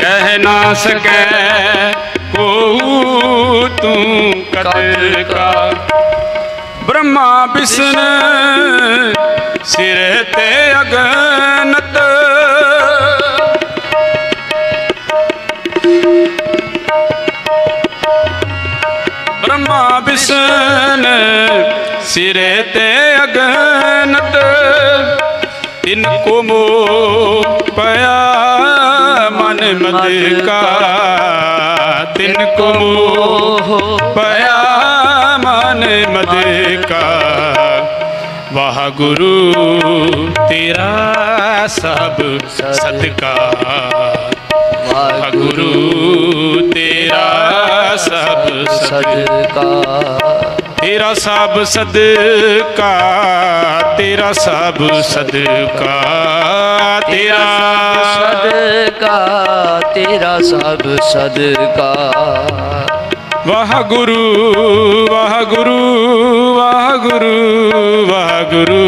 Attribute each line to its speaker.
Speaker 1: ਕਹਿ ਨਾ ਸਕੈ ਕੋ ਤੂੰ ਕਦ ਕਾ। ਬ੍ਰਹਮਾ ਵਿਸ਼ਨ ਸਿਰ ਤੇ ਅਗਨਤ। ਬ੍ਰਹਮਾ ਵਿਸ਼ਨ ਸਿਰੇ ਤੇ ਅਗਨਤ। ਤਿਨ ਕੋ ਮੋ ਪਿਆ ਮਨ ਮਦ ਕਾ ਤਿਨ ਕੋ ਮੋ ਪਿਆ ਮਨ ਮਦ ਕਾ ਵਾਹ ਗੁਰੂ ਤੇਰਾ ਸਭ ਸਦਕਾ ਵਾਹ ਗੁਰੂ ਤੇਰਾ ਸਭ ਸਦਕਾ ਤੇਰਾ ਸਭ ਸਦਕਾ ਤੇਰਾ ਸਭ ਸਦਕਾ ਤੇਰਾ
Speaker 2: ਤੇਰਾ ਸਭ ਸਦਕਾ।
Speaker 1: ਵਾਹ ਗੁਰੂ ਵਾਹ ਗੁਰੂ ਵਾਹ ਗੁਰੂ ਵਾਹ ਗੁਰੂ